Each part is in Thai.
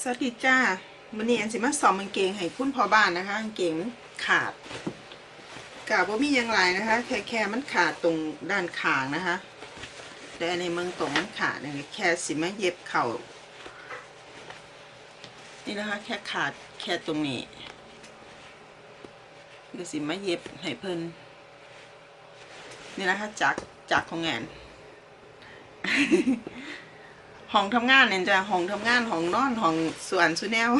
สวัสดีจ้าวันนี้อันสิมาสอมกางเกงให้คุณพ่อบ้านนะคะกางเกงขาดกาบ่มีหยังไรนะคะ แค่แค่มันขาดตรงด้านขางนะคะ แต่ในเมืองตรงมันขาดเนี่ยแค่สิมาเย็บเข่า นี่นะคะ แค่ขาดแค่ตรงนี้เดี๋ยวสิมาเย็บให้เพิ่นนี่นะคะจักจักของงาน ห้องทำงานเนี่ยจ้ะห้องทำงานห้องนอนห้องส่วนสุแนว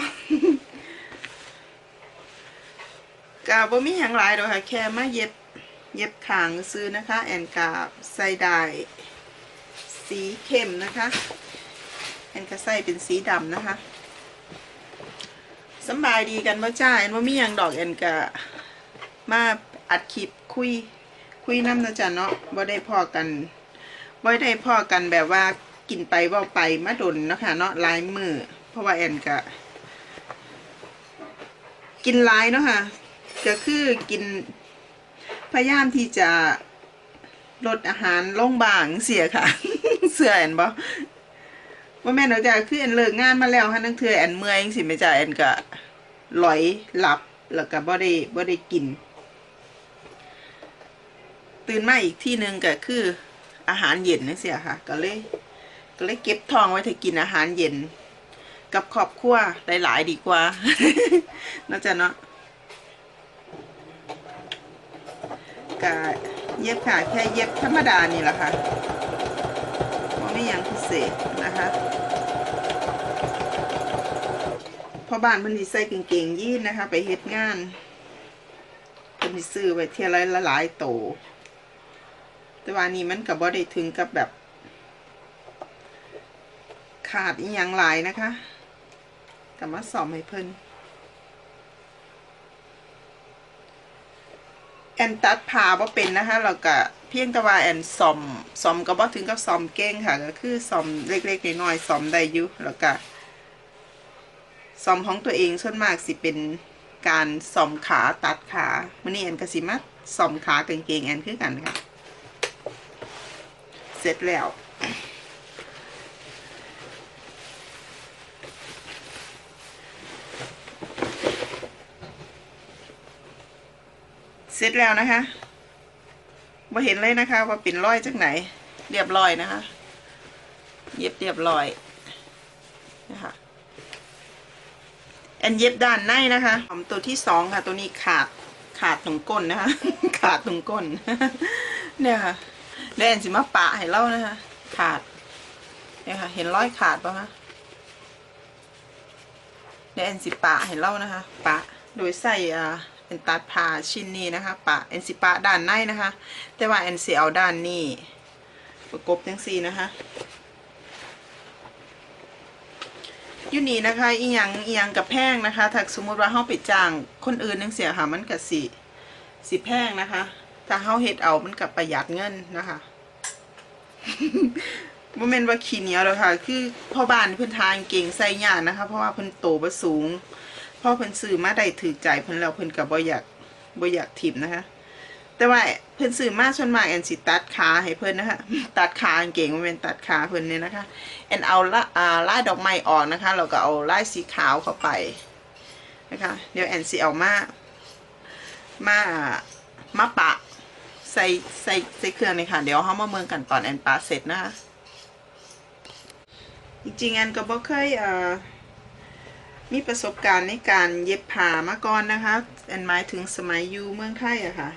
กาบ่มีหยังหลยดอกค่ะ แค่มาเย็บเย็บขางซื้อนะคะ แอนกาใส่ได้สีเข้มนะคะแอนก็ใส่เป็นสีดำนะคะสบายดีกันบ่จ้าแอนว่ามีหยังดอกแอนก็มาอัดคลิปคุยคุยน้ำนะจ๊ะเนาะบ่ได้พอกันบ่ได้พอกันแบบว่า กินไปว่าไปมาดนเนาะค่ะเนาะลายมือเพราะว่าแอนก็กินลายเนาะค่ะก็คือกินพยายามที่จะลดอาหารลงบางเสียค่ะ เสือแอนบ่ว่าแม่นเนาะจะคือแอนเลิกงานมาแล้วฮะนั่งเทื่อแอนเมื่อยสิแม่จ้ะแอนก็หลอยหลับแล้วก็บ่ได้บ่ได้กิน ตื่นมาอีกที่หนึ่งก็คืออาหารเย็นนี่เสียค่ะ ก็เลย ก็เลยเก็บทองไว้ถ้ากินอาหารเย็น กับครอบครัวหลาย ๆ ดีกว่าน่าจะเนาะก็เย็บค่ะแค่เย็บธรรมดานี่แหละค่ะไม่ยังพิเศษนะคะพอบ้านเพิ่นสิใส่กางเกงยีนนะคะ ไปเฮ็ดงานเพิ่นสิซื้อไว้เทียละหลายโตแต่ว่านี่มันกับบ่ได้ถึงกับแบบ ขาดอีหยังหลายนะคะกับมาสอมให้เพิ่นแอนตัดผ่าบ่เป็นนะคะเราก็เพียงแต่ว่าแอนซอมซอมก็บ่ถึงกับซอมเก่งค่ะ ก็คือซอมเล็กๆน้อยๆซอมได้อยู่แล้วก็ซอมของตัวเองส่วนมากสิเป็นการซอมขาตัดขามื้อนี้แอนก็สิมาซอมขากางเกงแอนคือกันค่ะ เสร็จแล้ว เสร็จแล้วนะคะมาเห็นเลยนะคะ ว่าเป็นร้อยจากไหน เรียบร้อยนะคะ เย็บเรียบร้อยนะคะแอนเย็บด้านในนะคะผมตัวที่สองค่ะ ตัวนี้ขาดขาดตรงก้นนะคะ ขาดตรงก้น เนี่ยค่ะแล้วแอนสิมาปะให้เล่านะคะ ขาด เนี่ยค่ะ เห็นร้อยขาดปะคะแล้วแอนสิปะให้เล่านะคะ ปะ โดยใส่อ่า อนตัดผ่าชิ้นนี้นะคะปะแอนสิปะด้านในนะคะ แต่ว่าแอนสิเอาด้านนี้ประกบจังซี่นะคะอยู่นี่นะคะอีหยังอีหยังกับแพงนะคะถ้าสมมติว่าเฮาไปจ้างคนอื่นนึงเสียค่ะมันก็สิสิแพงนะคะ ถ้าเฮาเฮ็ดเอามันก็ประหยัดเงินนะคะบ่แม่นว่าขี้เหนียวแล้วค่ะ คือพ่อบ้านเพิ่นทางเก่งใส่ยากนะคะ เพราะว่าเพิ่นโตบ่สูง พอเพิ่นซื้อมาได้ถือใจเพิ่นแล้วเพิ่นก็บ่อยากบ่อยากถิ่มนะคะ แต่ว่าเพิ่นซื้อมาส่วนมากแอนสิตัดขาให้เพิ่นนะคะตัดขาเก่งบ่แม่นตัดขาเพิ่นเนี่ยนะคะแอนเอาละอ่าลายดอกไม้ออกนะคะแล้วก็เอาลายสีขาวเข้าไปนะคะเดี๋ยวแอนสิเอามามามาปะใส่ใส่ใส่เครื่องเลยค่ะ เดี๋ยวเขามาเมืองกันตอนแอนปาเสร็จนะคะจริงๆแอนก็บ่เคยเอ่อ มีประสบการณ์ในการเย็บผ้ามาก่อนนะคะ แอนหมายถึงสมัยอยู่เมืองไทยอะค่ะ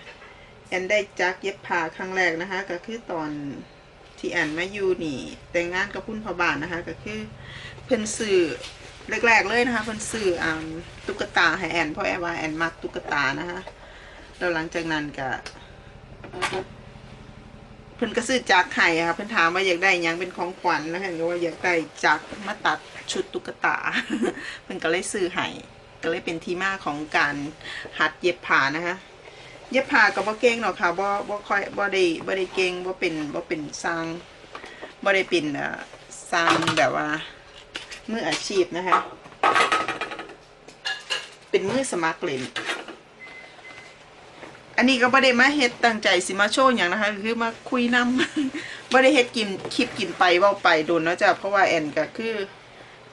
แอนได้จักเย็บผ้าครั้งแรกนะคะ ก็คือตอนที่แอนมาอยู่นี่ แต่งงานกับคุณพ่อบ้านนะคะ ก็คือเพิ่นซื้อแรกๆเลยนะคะเพิ่นซื้ออตุ๊กตาให้แอนเพราะแอนว่าแอนมักตุ๊กตานะคะแล้วหลังจากนั้นก็ เพิ่นก็ซื้อจักรให้อะค่ะเพิ่นถามว่าอยากได้หยังเป็นของขวัญนะคะก็ว่าอยากได้จักมาตัดชุดตุ๊กตา เพิ่นก็เลยซื้อให้ก็เลยเป็นที่มาของการหัดเย็บผ้านะคะเย็บผ้าก็บ่เก่งหรอกค่ะบ่บ่ค่อยบ่ได้บ่ได้เก่งบ่เป็นบ่เป็นสร้างบ่ได้เป็นเอ่อสร้างแบบว่ามืออาชีพนะคะ เป็นมือสมัครเล่น อันนี้ก็บ่ได้มาเฮ็ดตั้งใจสิมาโชว์อย่างนะคะคือมาคุยนำบ่ได้เฮ็ดกินคลิปกินไปเว้าไปโดนเนาะจ้ะเพราะว่าแอนก็คือ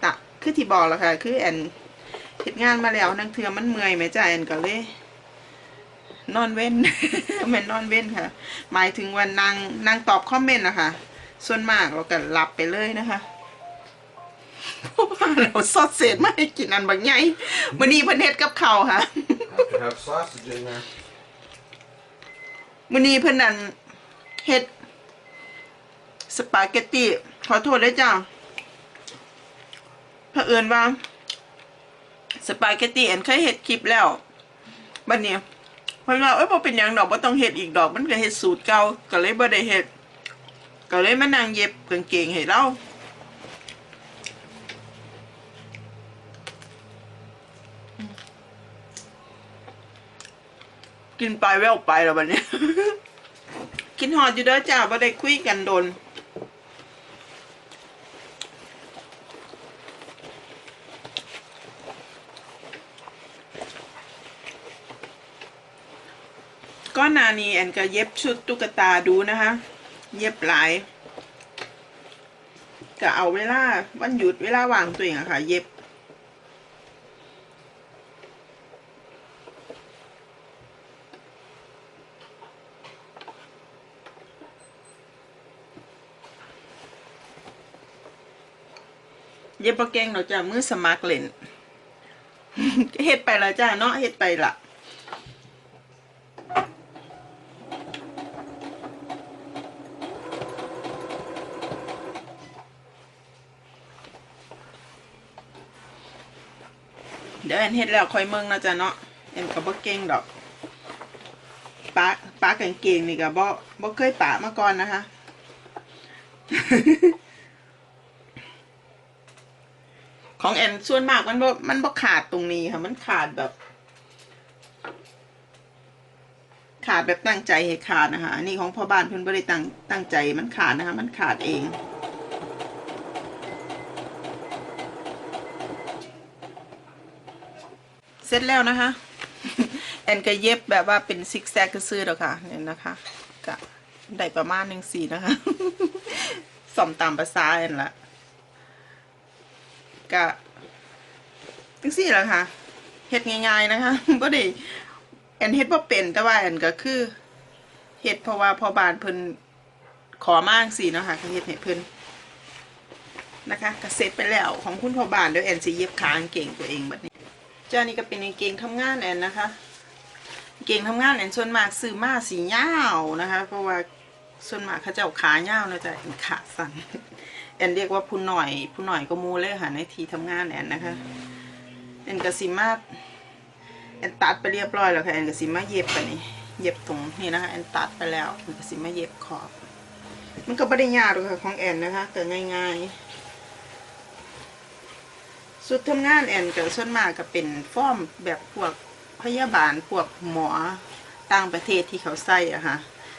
ตะคือที่บอกแล้วค่ะ คือแอนเฮ็ดงานมาแล้วนังเทือมันเมื่อยไหมจ้าแอนก็เลยนอนเว้นแม่นนอนเว้นค่ะ หมายถึงวันนางนางตอบคอมเมนต์นะคะส่วนมากเราก็หลับไปเลยนะคะเพราะว่าเราซอดเศษมาให้กินอันบางไงวันนี้เพิ่นเฮ็ดกับเขาค่ะ Have to have sausage in there. วันนี้เพิ่นนั่นเฮ็ดสปาเกตตีขอโทษด้วยจ้าเผอิญว่าสปาเกตตีแอนเคยเฮ็ดคลิปแล้วบัดนี้เพิ่นว่าเอ้ยบ่เป็นหยังดอกบ่ต้องเฮ็ดอีกดอกมันก็เฮ็ดสูตรเก่าก็เลยบ่ได้เฮ็ดก็เลยมานั่งเย็บกางเกงให้เรา กินไปแววไปแล้วบัดนี้ กินหอดอยู่เด้อจ้าบ่ได้คุยกันโดน ก็นานีแอนก็เย็บชุดตุ๊กตาดูนะคะ เย็บหลาย ก็เอาเวลาวันหยุดเวลาว่างตัวเองอะค่ะ เย็บ เย็บปะเก่งเราจะมือสมัครเล่นเฮ็ดไปละจ้าเนาะเฮ็ดไปละเดี๋ยวแอนเฮ็ดแล้วค่อยเมืองนะจ๊ะเนาะแอนก็บ่เก่งดอกปะปะกางเกงนี่ก็บ่บ่เคยปะมาก่อนนะคะ ของแอนส่วนมากมันบ่มันบ่ขาดตรงนี้ค่ะ มันขาดแบบ ขาดแบบตั้งใจให้ขาดนะคะอันนี้ของพ่อบ้านเพิ่นบ่ได้ตั้งตั้งใจมันขาดนะคะ มันขาดเองเสร็จแล้วนะคะ แอนก็เย็บแบบว่าเป็นซิกแซกซื้อแล้วค่ะเนี่ยนะคะก็ได้ประมาณหนึ่งสี่นะคะสมตามภาษาแอนละ ก็จังซี่แหละค่ะเฮ็ดง่ายๆนะคะบ่ได้แอนเฮ็ดบ่เป็นแต่ว่าแอนก็คือเฮ็ดเพราะว่าพอบานเพิ่นขอมาจังซี่เนาะค่ะเฮ็ดให้เพิ่นนะคะก็เสร็จไปแล้วของคุณพอบานเดี๋ยวแอนสิเย็บขากางเก่งตัวเองแบัดนี้เจ้านี่ก็เป็นกางเกงทำงานแอนนะคะเก่งทำงานแอนส่วนมากซื้อมาสียาวนะคะ เพราะว่าส่วนมากเขาเจ้าขายาวนะจ๊ะขาสั้น แอนเรียกว่าผู้หน่อยผู้หน่อยก็มูเลยค่ะในที่ทำงานแอนนะคะแอนกสิมาแอนตัดไปเรียบร้อยแล้วค่ะแอนกสิมาเย็บไปนี่เย็บตรงนี่นะคะแอนตัดไปแล้วแอนกสิมาเย็บขอบ มันก็ไม่ได้ยากหรอกค่ะของแอนนะคะแต่ง่ายๆ สุดทำงานแอนกับส่วนมากก็เป็นฟอร์มแบบพวกพยาบาลพวกหมอต่างประเทศที่เขาใส่อะค่ะ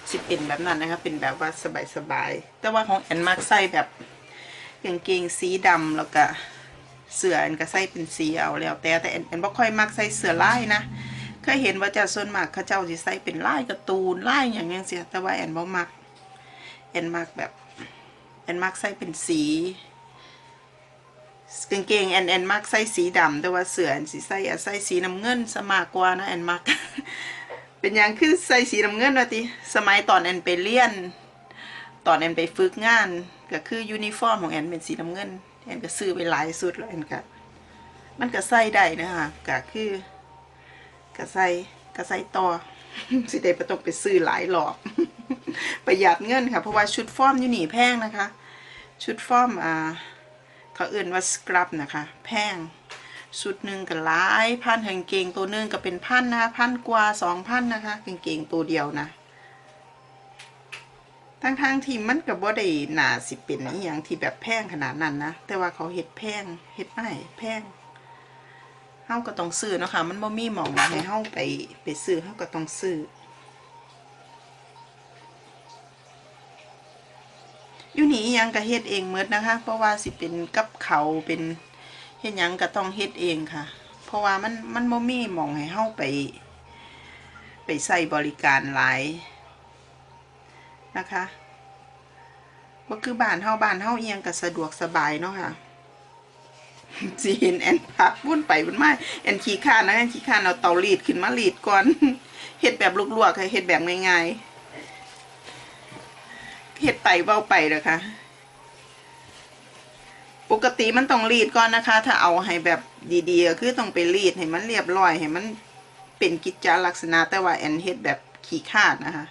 สิเป็นแบบนั้นนะคะเป็นแบบว่าสบายๆแต่ว่าของแอนมักใส่แบบ กางเกงสีดำแล้วก็เสื้ออันก็ใส่เป็นสีเอาแล้วแต่แต่อันอันบ่ค่อยมักใส่เสื้อลายนะเคยเห็นว่าเจ้าส่วนมากเขาเจ้าสิใส่เป็นลายการ์ตูนลายอย่างเงี้ยเสียแต่ว่าแอนบ่มักแอนมักแบบแอนมักใส่เป็นสีกางเกงแอนแอนมักใส่สีดำแต่ว่าเสื้อแอนสิใส่อใส่สีน้ำเงินสมากกว่านะแอนมักเป็นอย่างคือใส่สีน้ำเงินว่าติสมัยตอนแอนไปเรียน ตอนแอนไปฝึกงานก็คือยูนิฟอร์มของแอนเป็นสีน้ำเงินแอนก็ซื้อไปหลายสุดแล้วแอนก็มันก็ใส่ได้นะคะก็คือก็ใส่ก็ใส่ต่อสิได้บ่ต้องไปซื้อหลายหลอบ ประหยัดเงินค่ะ เพราะว่าชุดฟอร์มยู่นี่แพงนะคะ ชุดฟอร์มอ่าเขาเอื่นว่าสครับนะคะ แพงชุดหนึ่งก็หลายพันกางเกงตัวหนึงก็เป็นพันนะคะพันกว่าสองพันนะคะกางเกงตัวเดียวนะ ทั้งทางๆที่มันก็บ่ได้หนาสิเป็นอหย่างที่แบบแพงขนาดนั้นนะ แต่ว่าเขาเฮ็ดแพงเฮ็ดไม่แพงเฮาก็ต้องซื้อเนาะค่ะมันบ่มีหมองให้เฮาไปไปซื้อเฮาก็ต้องซื้ออยู่นี่อิยังก็เฮ็ดเองหมดนะคะ เพราะว่าสิเป็นกับเขาเป็นเฮ็ดหยังก็ต้องเฮ็ดเองค่ะ เพราะว่ามันมันบ่มีหมองให้เฮาไป ไปใส่บริการหลาย นะคะก็คือบ้านเฮาบ้านเฮาเอียงก็สะดวกสบายเนาะค่ะสิเห็นแอนพักวุ่นไปวุ่นมาแอนขี้ข้านนะแอนขี้ข้านเอาเตารีดขึ้นมารีดก่อนเฮ็ดแบบลวกๆค่ะเฮ็ดแบบง่ายๆเฮ็ดไปเบาไปเด้อค่ะปกติมันต้องรีดก่อนนะคะ ถ้าเอาให้แบบดีๆก็คือต้องไปรีดให้มันเรียบร้อยให้มันเป็นกิจจลักษณะแต่ว่าแอนเฮ็ดแบบขี้ขาดนะคะ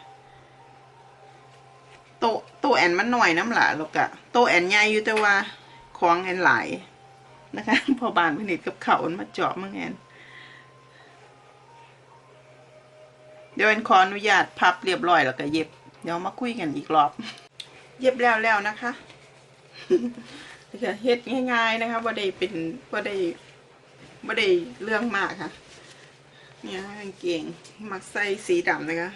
โตะโตะแอนมันหน่อยน้ำหลาแล้วก็โตะแอนใหญ่อยู่แต่ว่าของแอนหลายนะคะพอบานผลิตกับเขาวมันมาเจาะมึงแอนเดี๋ยวแอนขออนุญาตพับเรียบร้อยแล้วก็เย็บ เดี๋ยวมาคุยกันอีกรอบ เย็บแล้วแล้วนะคะจะเฮ็ดง่าย ๆนะคะว่าได้เป็นว่าได้ว่าได้เรื่องมากค่ะ เนี่ยกางเกงมักใส่สีดำนะคะ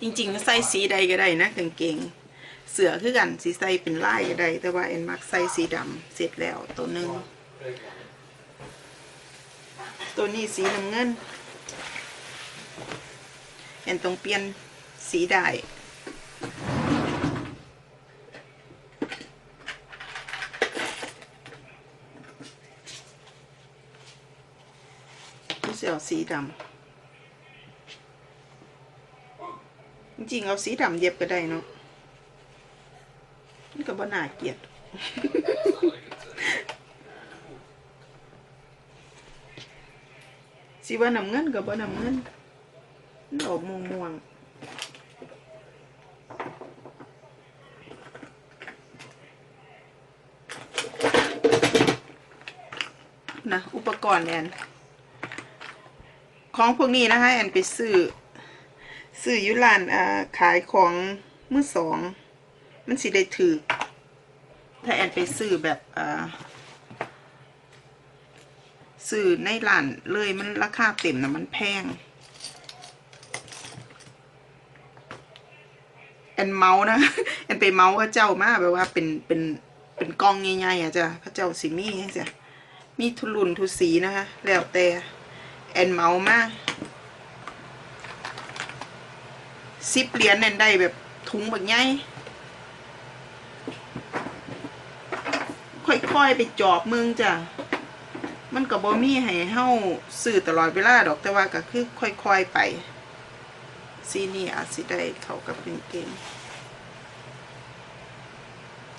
จริง ๆ ใส่สีใดก็ได้นะกางเกง เสือคือกันสีใส่เป็นลายก็ได้ แต่ว่าเอ็นมักใส่สีดำเสร็จแล้วตัวหนึ่งตัวนี้สีน้ำเงินเอ็นต้องเปลี่ยนสีได้เสียวสีดำ จริงเอาสีดำเย็บก็ได้เนาะมันก็บ่น่าเกลียดสีว่าน้ำเงินกับบ่น้ำเงินมันออกม่วงม่วงๆนะอุปกรณ์แอนของพวกนี้นะคะแอนไปซื้อ ซื้ออยุลานอ่าขายของมือสอง มันสิได้ถือถ้าแอนไปซื้อแบบอ่าซื้อในร้านเลยมันราคาเต็มนะมันแพงแอนเมาส์นะแอนไปเมาส์พระเจ้ามากแบบว่าเป็นเป็นเป็นกองใหญ่ๆอะจ้ะพระเจ้าสิมีจ้ะมีทุลุนทุสีนะคะแล้วแต่แอนเมาส์มาก สิบเหรียญนั่นได้แบบถุงแบบใหญ่ค่อยๆไปจอบมืองจ้ะ มันก็บบ่มีให้เฮาซื้อตลอดเวลาดอกแต่ว่าก็คือค่อยๆไปสีนี่อาจสิได้เขากับกางเกง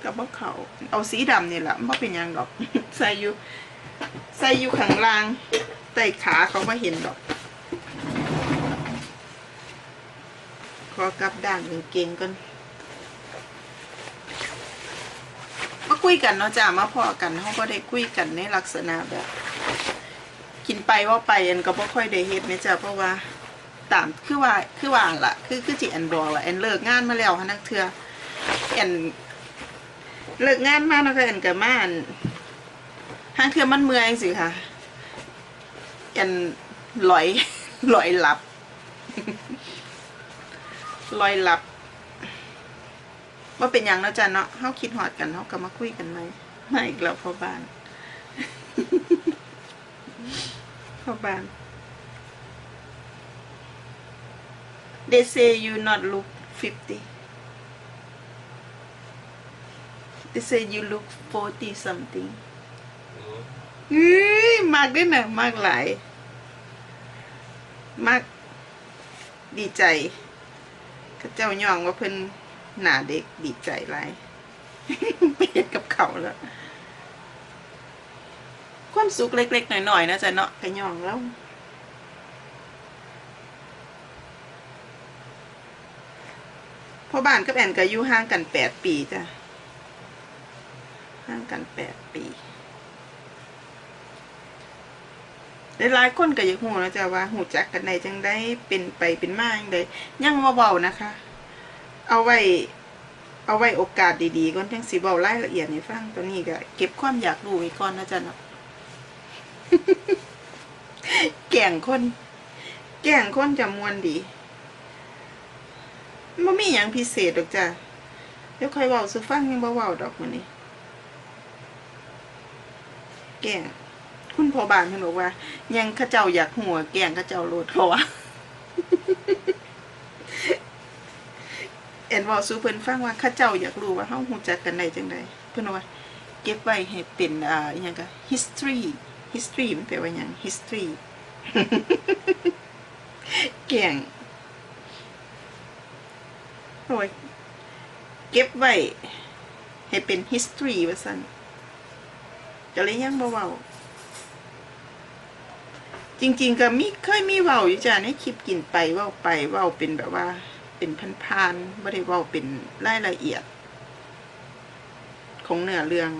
กับบ่เขาเอาสีดำนี่แหละบ่เป็นยังดอก ใส่อยู่ ใส่อยู่ข้างล่างใต้ขาเขาบ่เห็นดอก อกลับด้านกางเกงก่อนมาคุยกันเนาะจ้ามาพอกันเขาก็ได้คุยกันในลักษณะแบบ กินไปว่าไปอันก็บ่ค่อยได้เฮ็ดนะจ้ะเพราะว่าตามคือว่าคือว่าละคือคือจิแอนบอกละแอนเลิกงานมาแล้วฮะนักเทือแอนเลิกงานมาแล้วก็แอนก็มาอันห้างเทือมันเมื่อยสิค่ะแอนลอยลอยหลับ ลอยหลับว่าเป็นอย่างเนาะจ๊ะเนาะเฮาคิดหอดกันเฮาก็มาคุยกันไหมไม่อีกแล้วพ่อบ้านพ่อบ้าน they say you not look 50 they say you look 40 something เฮ้ยมากด้วยนะมากหลาย มากดีใจ เขาเจ้าย่องว่าเพิ่นหนาเด็กดีใจหลายไปเฮ็ดกับเขาแล้วความสุขเล็กๆหน่อยๆนะจ๊ะเนาะกระย่องแล้วพ่อบ้านกับแอนก็อยู่ห่างกันแปดปีจ้ะ ห่างกันแปดปี หลายๆคนก็อยากหูนะจ๊ะว่าหูจักกันไดจังได้เป็นไปเป็นมาจังไดยังมาเบานะคะ เอาไว้ เอาไว้โอกาสดีๆก่อนจังสิเบารายละเอียดให้ฟังตอนนี้ก็เก็บความอยากรู้ไว้ก่อนนะจ๊ะเนาะแก่งคน แก่งคนจะมวนดีมันมีอย่างพิเศษดอกจ้ะเดี๋ยวค่อยเว้าสุฟังยังบ่เว้าดอกมื้อนี้แก่ง คุณพ่อบ้านเพิ่นบอกว่า ยังข้าเจ้าอยากหัวแกงข้าเจ้าโลดเขาว่าแอนว้าสู่เพิ่นฟังว่าข้าเจ้าอยากรู้ว่าเฮาฮู้จักกันได้จังไดเพิ่นว่าเก็บไว้ให้เป็นอ่าอหยังก็ history history มันแปลว่าหยัง history เก่งโอ้ยเก็บไว้ให้เป็น history ว่าซั่นก็เลยยังบ่เว้า จริง ๆ ก็มีเคยมีเว้าอยู่จ้ะในคลิปกินไปเว้าไปเว้าเป็นแบบว่า เป็นพันๆไม่ได้เว้าเป็นรายละเอียด ของเนื้อเรื่อง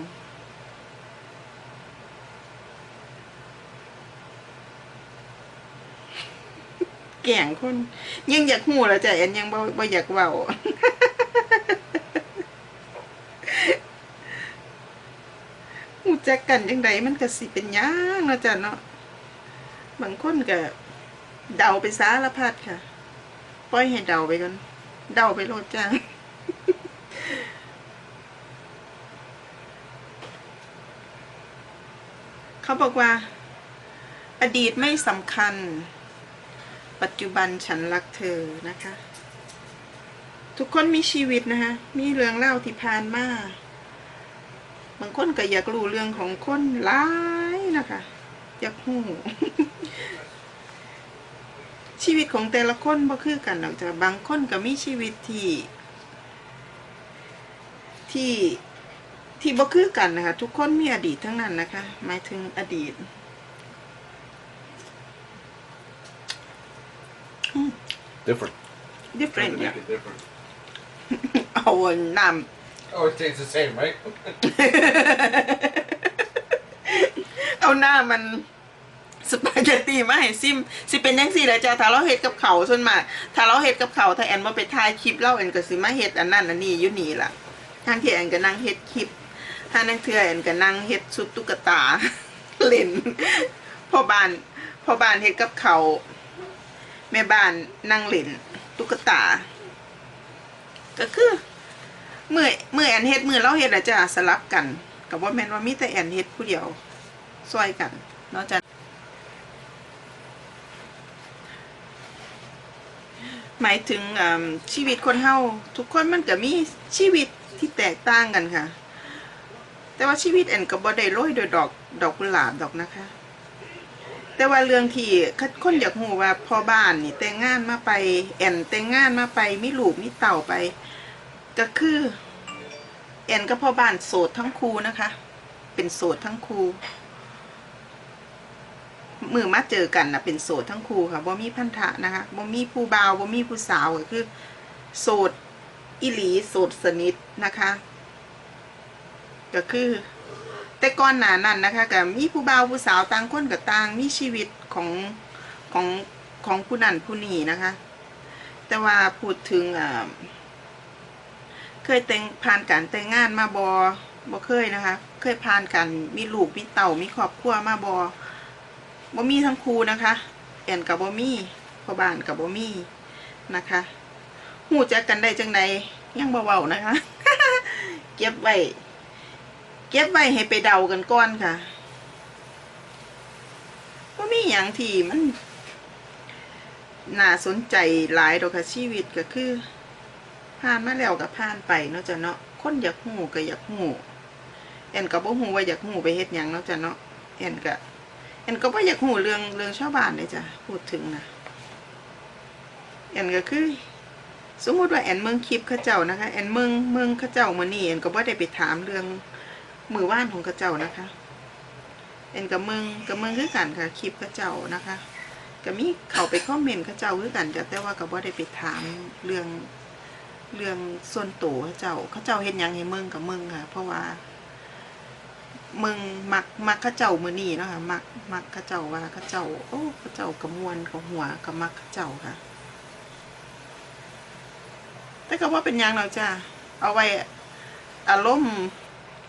แก่งคนยังอยากหูแล้วจ้ะแอนยังบ่บ่อยากเว้าหูจักกันจังใดมันก็สิเป็นหยังเนาะจ้ะเนาะ บางคนก็เดาไปสารพัดค่ะ ปล่อยให้เดาไปก่อน เดาไปโลดจ้าเขาบอกว่า อดีตไม่สำคัญ ปัจจุบันฉันรักเธอนะคะ ทุกคนมีชีวิตนะคะ มีเรื่องเล่าที่ผ่านมาบางคนก็อยากรู้เรื่องของคนหลายนะคะ อยากหู้ชีวิตของแต่ละคนบ่คือกันหรอกจ้ะบางคนก็มีชีวิตที่ ที่ที่บ่คือกันนะคะ ทุกคนมีอดีตทั้งนั้นนะคะ หมายถึงอดีต Different. different Trying to เนี่ย make it different. เอาน้ Oh, it tastes the same, right? เอาหน้ามันสปาเกตตีมาให้ซิมสิเป็นยังสี่แหละจ้ะถ้าเราเฮ็ดกับเขาส่วนมากถ้าเราเฮ็ดกับเขาถ้าแอนมาไปถ่ายคลิปเล่าแอนก็สิมาเฮ็ดอันนั้นอันนี้อยู่นี่ล่ะทางที่แอนก็นั่งเฮ็ดคลิปถ้านั่งเทือแอนก็นั่งเฮ็ดชุดตุ๊กตาเล่นพ่อบ้านพ่อบ้านเฮ็ดกับเขาแม่บ้านนั่งเล่นตุ๊กตา ก็คือเมื่อเมื่อแอนเฮ็ดมือเราเฮ็ดอาจจะสลับกันกับว่าแมนว่ามีแต่แอนเฮ็ดผู้เดียว ซอยกันเนาะจ้ะหมายถึงชีวิตคนเฮาทุกคนมันก็มีชีวิตที่แตกต่างกันค่ะ แต่ว่าชีวิตแอนก็บ่ได้โรยโดยดอกดอกกุหลาบดอกนะคะ แต่ว่าเรื่องที่คนอยากรู้ว่าพ่อบ้านนี่แต่งงานมาไปแอนแต่งงานมาไปมีลูกมีเต่าไป ก็คือแอนกับพ่อบ้านโสดทั้งคู่นะคะ เป็นโสดทั้งคู่ มือมาเจอกันนะเป็นโสดทั้งคู่ค่ะบ่มีพันธะนะคะบ่มีผู้บ่าวบ่มีผู้สาวก็คือ โสดอิหลีโสดสนิทนะคะ ก็คือ แต่ก่อนหน้านั้นนะคะก็มีผู้บ่าวผู้สาวต่างคนกับต่างมีชีวิตของของของผู้นั้นผู้นี้นะคะ แต่ว่าพูดถึงเคยแต่งผ่านการแต่งงานมาบอบอเคยนะคะ เคยผ่านกันมีลูกมีเต่ามีครอบครัวมาบอ บอมีทั้งครูนะคะแอนกับบอมีพ่อบ้านกับบอมีนะคะหูจักกันได้จังใดยังบ่เว้านะคะ เก็บไว้เก็บไว้ให้ไปเดากันก่อนค่ะว่ามีอย่างที่มันน่าสนใจหลายดอกค่ะชีวิตก็คือ ผ่านมาแล้วก็ผ่านไปเนาะจ้ะเนาะคนอยากหูก็อยากหูแอนก็บ่ฮู้ว่าอยากหูไปเฮ็ดหยังเนาะจ้ะเนาะแอนก็ แอนก็บ่อยากหูเรื่องเรื่องชาวบ้านเลยจ้ะพูดถึงนะแอนก็คือ สมมติว่าแอนเมืองคลิปเขาเจ้านะคะแอนเมืองเมืองเขาเจ้ามือนี้แอนก็บ่ได้ไปถามเรื่องมือว่านของเขาเจ้านะคะแอนก็เมืองก็เมืองคือกันค่ะคลิปเขาเจ้านะคะก็มีเขาไปคอมเมนต์เขาเจ้าคือกันจ้ะแต่ว่าก็บ่ได้ไปถามเรื่องเรื่องส่วนตัวเขาเจ้าเขาเจ้าเห็นยังให้มึงกับเมึงค่ะ เพราะว่า มึงมักมักเขาเจ้ามือนี่นะคะ มักมักเขาเจ้าว่าเขาเจ้า โอ้เขาเจ้ากระมวลกับหัวกับมักเขาเจ้าค่ะ แต่ก็ว่าเป็นยังเราจ้าเอาไว้อารมณ์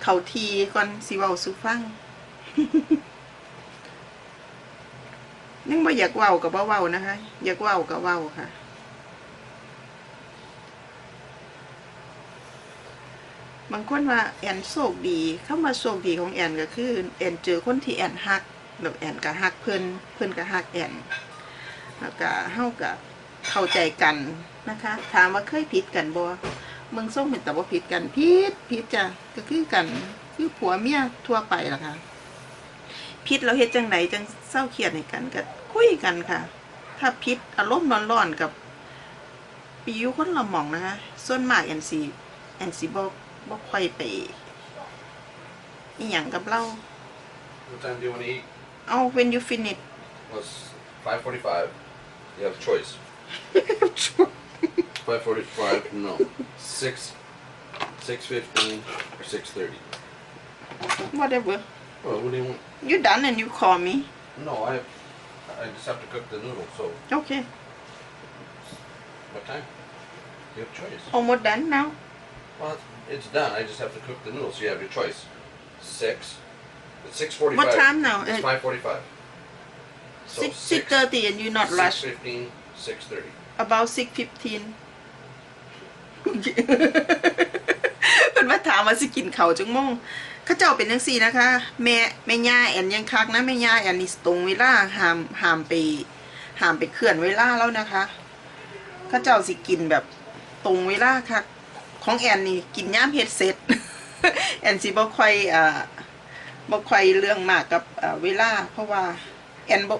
เขาทีก่อนสิเว้าสุฟังยังบ่อยากเว้ากับเว้านะคะ อยากเว้ากับเว้าค่ะ บางคนว่าแอนโชคดีเข้ามาโชคดีของแอนก็คือแอนเจอคนที่แอนฮักแล้วแอนก็ฮักเพิ่อนเพิ่อนก็ฮักแอนแล้วก็เฮาก็เข้าใจกันนะคะ ถามว่าเคยผิดกันบ่เมืองส่งเป็นแต่ว่าผิดกันผิดผิดจ้ะก็คือกันคือผัวเมียทั่วไปล่ะค่ะพิษเราเฮ็ดจังไหนจังเศร้าเครียดในกันก็คุยกันค่ะ ถ้าพิษอารมณ์ร้อนๆกับ ปีอยู่คนละหม่องนะคะส่วนมากแอนซีแอนซีบ่ บ่ค่อยไปอีหยังกับเรา What time do you want to eat? เอา when you finish Well, it's 5.45. You have a choice. 5.45, no. 6, 6.15, or 6.30. whatever Well, what do you want? you done and you call me No, I have, I just have to cook the noodles, so okay what time? You have a choice. almost done now Well, it's- it's done. I just have to cook the noodles, so you have your choice. 6. It's 6.45. what time now It's Uh, 5.45. So six six thirty and you not rush 6.15, 6.30. about six fifteen เป็นว่าถามว่าสิกินเขาวจังโมงเข้าเจ้าเป็นจังสี่นะคะ แม่แม่ย่าแอนยังคักนะแม่ย่าแอนนี่ตรงเวลาห้ามห้ามไปห้ามไปเคลื่อนเวลาแล้วนะคะเข้าเจ้าสิกินแบบตรงเวลาค่ะ ของแอนนี่กินย่ามเฮ็ดเสร็จ แอนสิบ่ค่อยอ่อบ่ค่อยเรื่องมากกับเวลา เพราะว่าแอนบ่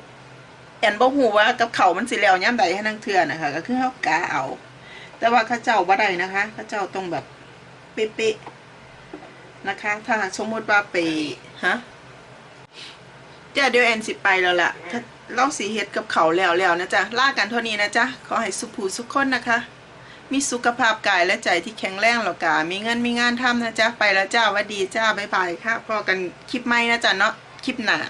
แอนบ่ฮู้ว่ากับเขามันสิแล้วย่ามใดให้นังเทื่อนะคะก็คือเฮากาเอา แต่ว่าเข้าเจ้าบ่ได้นะคะเข้าเจ้าต้องแบบเป๊ะๆนะคะ ถ้าสมมติว่าไปฮะจ้าเดี๋ยวแอนสิไปแล้วล่ะถ้าเราสิเฮ็ดกับเขาแล้วแล้วนะจ๊ะลากันเท่านี้นะจ๊ะ ขอให้สุขภูสุขคนนะคะ มีสุขภาพกายและใจที่แข็งแรงแล้วกามีเงินมีงานทำนะจ๊ะ ไปแล้วจ้าวัดดีจ้า บ๊ายบายค่ะพอกันคลิปใหม่นะจ๊ะเนาะ คลิปหน้า